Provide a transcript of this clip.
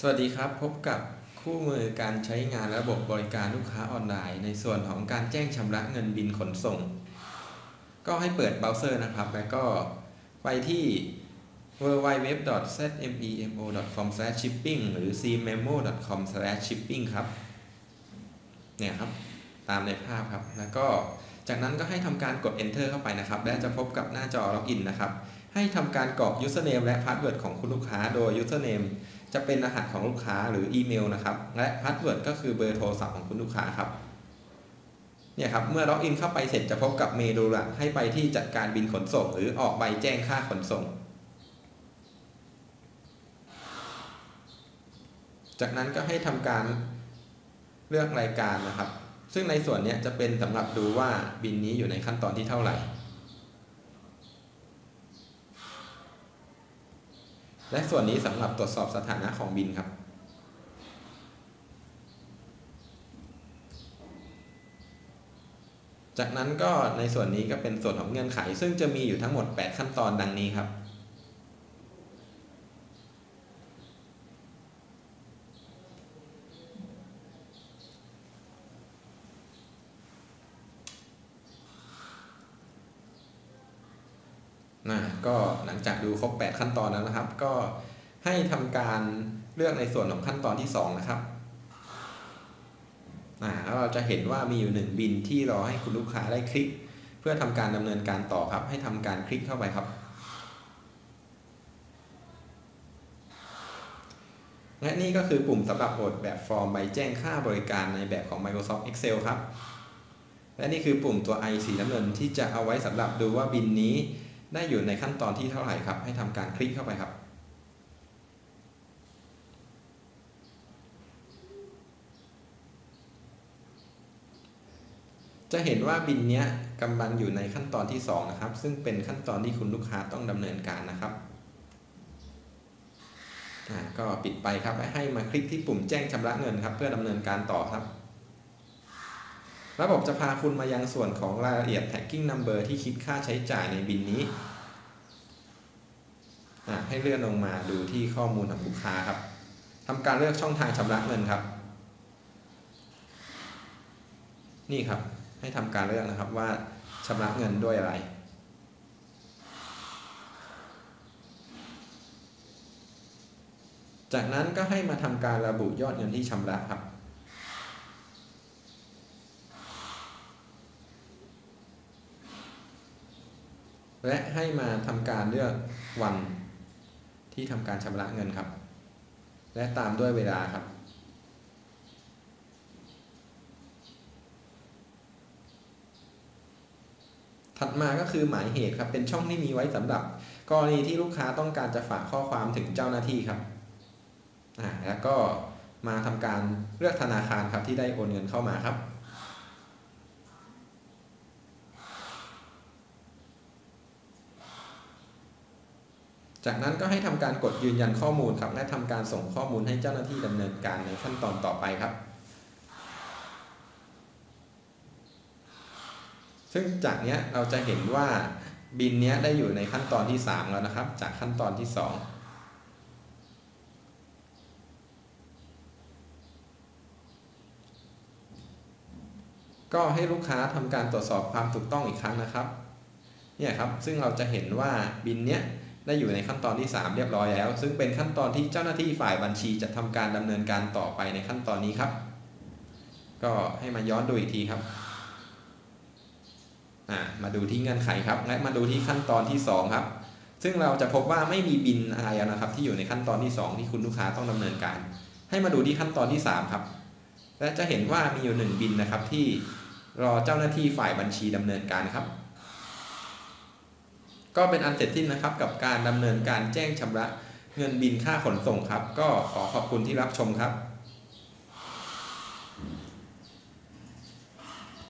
สวัสดีครับ พบกับคู่มือการใช้งานระบบบริการลูกค้าออนไลน์ ในส่วนของการแจ้งชำระเงินบินขนส่ง ก็ให้เปิดเบราว์เซอร์นะครับ แล้วก็ไปที่ www.zmemo.com/shipping หรือ cmemo.com/shipping ครับเนี่ยครับ ตามในภาพครับ แล้วก็จากนั้นก็ให้ทำการกด enter เข้าไปนะครับ และจะพบกับหน้าจอล็อกอินนะครับ ให้ทำการกรอก username และ password ของคุณลูกค้าโดย username จะเป็นรหัสของลูกค้าหรืออีเมลนะครับ และ password ก็คือเบอร์โทรศัพท์ของคุณลูกค้าครับเนี่ยครับ เมื่อล็อกอินเข้าไปเสร็จจะพบกับเมนูหลักให้ไปที่จัดการบินขนส่ง หรือออกใบแจ้งค่าขนส่ง จากนั้นก็ให้ทำการเลือกรายการนะครับ ซึ่งในส่วนนี้จะเป็นสำหรับดูว่าบินนี้อยู่ในขั้นตอนที่เท่าไหร่ และส่วนนี้สำหรับตรวจสอบสถานะของบินครับ จากนั้นก็ในส่วนนี้ก็เป็นส่วนของเงื่อนไข ซึ่งจะมีอยู่ทั้งหมด 8 ขั้นตอนดังนี้ครับ นะก็หลังจากดูครบ 8 ขั้นตอนแล้วนะครับ ก็ให้ทำการเลือกในส่วนของขั้นตอนที่ 2 นะครับอ่าแล้วเราจะเห็นว่ามีอยู่ 1 บินที่รอให้คุณลูกค้าได้คลิก เพื่อทำการดำเนินการต่อครับ ให้ทำการคลิกเข้าไปครับ และนี่ก็คือปุ่มสำหรับโหลดแบบฟอร์มใบแจ้งค่าบริการในแบบของ Microsoft Excel ครับ และนี่คือปุ่มตัว i สีน้ำเงินที่จะเอาไว้สำหรับดูว่าบินนี้ ได้อยู่ในขั้นตอนที่เท่าไหร่ครับ ให้ทำการคลิกเข้าไปครับ จะเห็นว่าบินนี้กำลังอยู่ในขั้นตอนที่ 2 นะครับ ซึ่งเป็นขั้นตอนที่คุณลูกค้าต้องดำเนินการนะครับก็ปิดไปครับให้มาคลิกที่ปุ่มแจ้งชำระเงินครับ เพื่อดำเนินการต่อครับ ระบบจะพาคุณมายังส่วนของรายละเอียด tracking number ที่คิดค่าใช้จ่ายในบินนี้ ให้เลื่อนลงมาดูที่ข้อมูลของลูกค้าครับทำการเลือกช่องทางชำระเงินครับ นี่ครับให้ทำการเลือกนะครับว่าชำระเงินด้วยอะไรจากนั้นก็ให้มาทำการระบุยอดเงินที่ชำระครับ และให้มาทำการเลือกวันที่ทำการชำระเงินครับ และตามด้วยเวลาครับ ถัดมาก็คือหมายเหตุครับ เป็นช่องที่มีไว้สำหรับกรณีที่ลูกค้าต้องการจะฝากข้อความถึงเจ้าหน้าที่ครับอ่าแล้วก็มาทำการเลือกธนาคารครับที่ได้โอนเงินเข้ามาครับ จากนั้นก็ให้ทำการกดยืนยันข้อมูลครับ และทำการส่งข้อมูลให้เจ้าหน้าที่ดำเนินการในขั้นตอนต่อไปครับ ซึ่งจากนี้เราจะเห็นว่าบินนี้ได้อยู่ในขั้นตอนที่ 3 แล้วนะครับ จากขั้นตอนที่ 2ก็ให้ลูกค้าทำการตรวจสอบความถูกต้องอีกครั้งนะครับ เนี่ยครับ ซึ่งเราจะเห็นว่าบินเนี้ย ได้อยู่ในขั้นตอนที่ 3 เรียบร้อยแล้ว ซึ่งเป็นขั้นตอนที่เจ้าหน้าที่ฝ่ายบัญชีจะทำการดำเนินการต่อไปในขั้นตอนนี้ครับ ก็ให้มาย้อนดูอีกทีครับมาดูที่เงื่อนไขครับ และมาดูที่ขั้นตอนที่ 2 ครับ ซึ่งเราจะพบว่าไม่มีบินอะไรนะครับ ที่อยู่ในขั้นตอนที่ 2 ที่คุณลูกค้าต้องดำเนินการ ให้มาดูที่ขั้นตอนที่ 3 ครับ และจะเห็นว่ามีอยู่ 1 บินนะครับที่รอเจ้าหน้าที่ฝ่ายบัญชีดำเนินการครับ ก็เป็นอันเสร็จสิ้นนะครับ กับการดำเนินการแจ้งชำระเงินบินค่าขนส่งครับ ก็ขอขอบคุณที่รับชมครับ